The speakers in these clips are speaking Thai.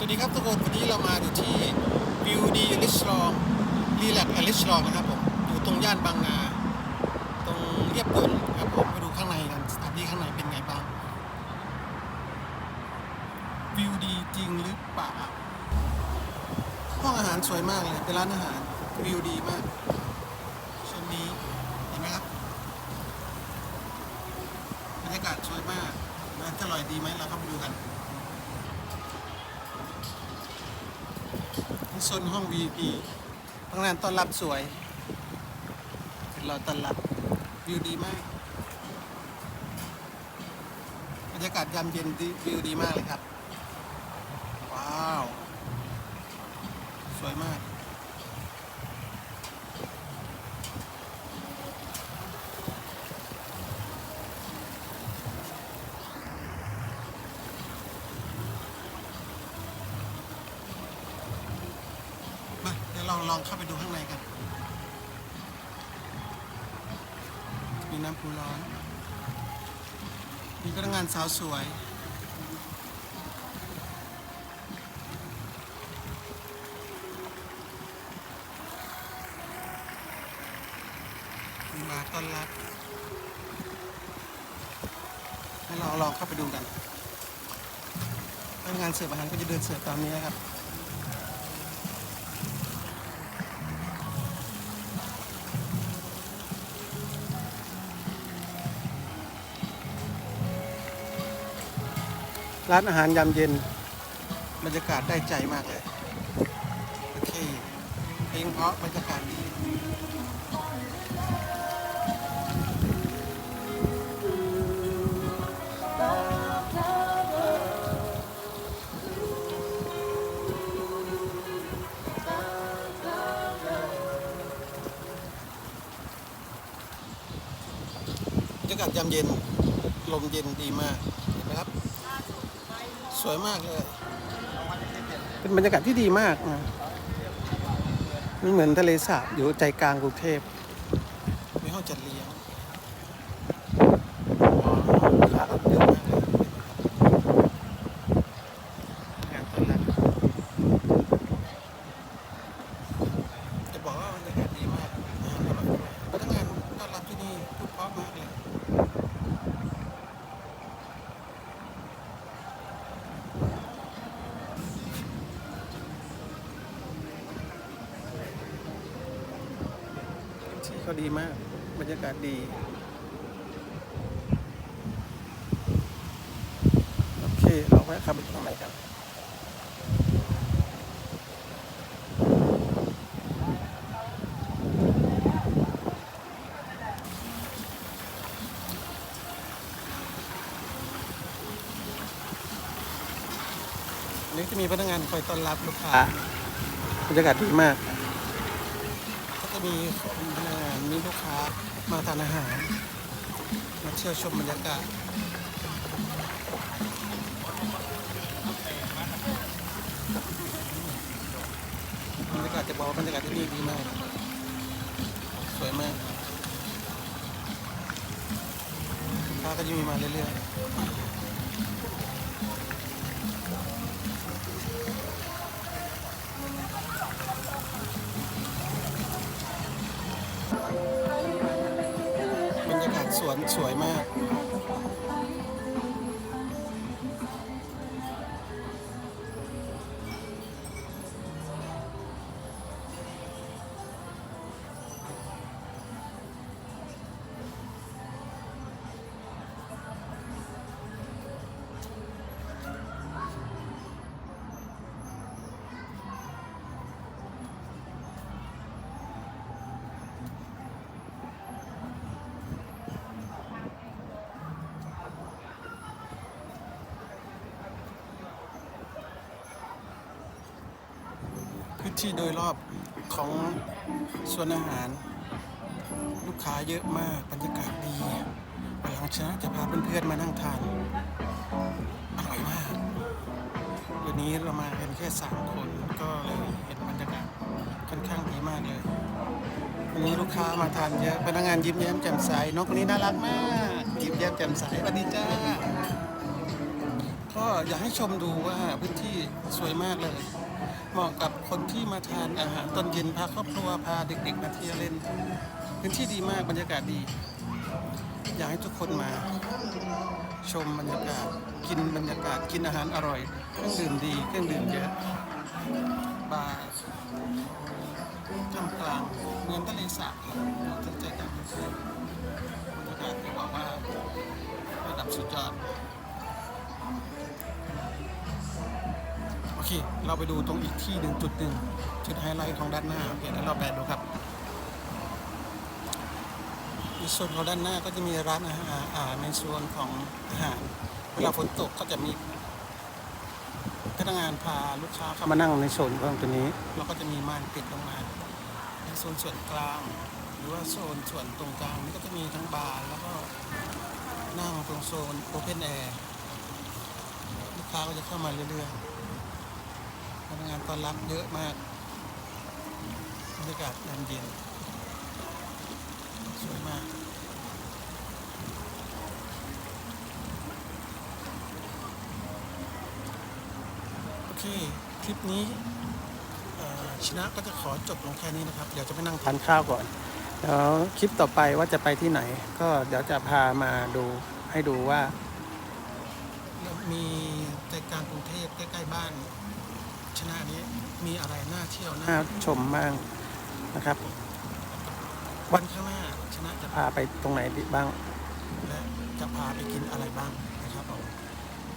สวัสดีครับทุกคนวันนี้เรามาอยู่ที่วิวดีลิชลองรีแลกอลิชลองนะครับผมอยู่ตรงย่านบางนา ตรงเรียบด่วนครับผมมาดูข้างในกันสถานที่ข้างในเป็นไงบ้างวิวดีจริงหรือเปล่าห้องอาหารสวยมากเลยเป็นร้านอาหารวิวดีมากช่นนี้เห็นไหมครับบรรยากาศสวยมากมันจะอร่อยดีไหมเราเข้าไปดูกัน โซนห้อง VIP พนักงานต้อนรับสวยเราต้อนรับวิวดีมาก บรรยากาศยามเย็นดีวิวดีมากเลยครับ ว้าว สวยมาก มาเดี๋ยว ลองเข้าไปดูข้างในกัน มีน้ำพุร้อน มีพนักงานสาวสวยมีมาต้อนรับให้ลองลองเข้าไปดูกันพนักงานเสิร์ฟอาหารก็จะเดินเสิร์ฟตามนี้นะครับ ร้านอาหารยามเย็น บรรยากาศได้ใจมากเลย โอเคเพลงเพราะบรรยากาศดีบรรยากาศยามเย็น ลมเย็นดีมาก เห็นไหมครับ สวยมากเลย เป็นบรรยากาศที่ดีมากนะมันเหมือนทะเลสาบอยู่ใจกลางกรุงเทพมีห้องจัดเลี้ยงว้าวขาเยอะมากเลยงานต้อนรับจะบอกว่าบรรยากาศดีมากอาหารอร่อยด้วยพนักงานต้อนรับที่นี่พูดเพราะมากเลย ที่เขาดีมาก บรรยากาศดี โอเค เราแวะขับไปทางไหนกันอันนี้จะมีพนักงานคอยต้อนรับลูกค้าบรรยากาศดีมาก ก็จะมีคนพ นักงานมีลูกค้ามาทานอาหาร มาเที่ยวชมบรรยากาศบรรยากาศจะบอกว่าบรรยากาศที่นี่ดีมาก สวยมากลูกค้าก็จะมีมาเรื่อยๆ สวนสวยมาก ที่โดยรอบของสวนอาหาร ลูกค้าเยอะมากบรรยากาศดีหลังชนะจะพาเพื่อนๆมานั่งทานอร่อยมากวันนี้เรามากันแค่สามคนก็เลยเห็นบรรยากาศค่อนข้างดีมากเลยวันนี้ลูกค้ามาทานเยอะพนักงานยิ้มแย้มแจ่มใสนกคนนี้น่ารักมากยิ้มแย้มแจ่มใสสวัสดีจ้าก็อยากให้ชมดูว่าพื้นที่สวยมากเลย เหมาะกับคนที่มาทานอาหารตอนเย็นพาครอบครัวพาเด็กๆมาเที่ยวเล่น พื้นที่ดีมากบรรยากาศดี อยากให้ทุกคนมาชมบรรยากาศกินบรรยากาศกินอาหารอร่อยเครื่องดื่มดีเครื่องดื่มเยอะบาร์ท่ามกลางเมืองทะเลสาบทั้งใจกลางบรรยากาศที่บอกว่าระดับสุดยอด เค เราไปดูตรงอีกที่หนึ่งจุดหนึ่งจุดไฮไลท์ของด้านหน้าโอเคเดี๋ยวเราแปลดูครับในส่วนของด้านหน้าก็จะมีร้านอาหารอ่าในส่วนของอาหารเวลาฝนตกก็จะมีพนักงานพาลูกค้าเข้ามานั่งในโซนของตัวนี้แล้วก็จะมีม่านปิดลงมา ในโซนส่วนกลาง หรือว่าโซนส่วนตรงกลางนี่ก็จะมีทั้งบาร์แล้วก็นั่งตรงโซนโอเพนแอร์ลูกค้าก็จะเข้ามาเรื่อยๆ พนักงานต้อนรับเยอะมากบรรยากาศยามเย็นสวยมากโอเค คลิปนี้ชนะก็จะขอจบลงแค่นี้นะครับ เดี๋ยวจะไปนั่งทานข้าวก่อนเดี๋ยวคลิปต่อไปว่าจะไปที่ไหน ก็เดี๋ยวจะพามาดูให้ดูว่า มีใจกลางกรุงเทพใกล้ๆบ้าน ชนะนี้มีอะไรน่าเที่ยวน่าชมบ้างนะครับ วันข้างหน้าชนะจะพาไปตรงไหนบ้าง และจะพาไปกินอะไรบ้างนะครับผม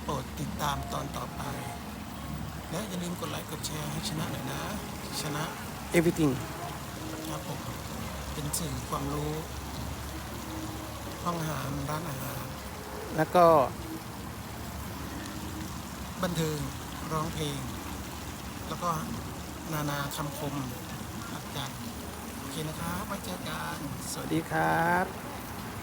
โปรดติดตามตอนต่อไป และอย่าลืมกดไลค์กดแชร์ให้ชนะหน่อยนะ ชนะ everything ครับผมเป็นสื่อความรู้ห้องอาหารร้านอาหาร แล้วก็ บันเทิงร้องเพลง แล้วก็นานาคำคมอาจารย์โอเคนะครับไว้เจอกันสวัสดีครับ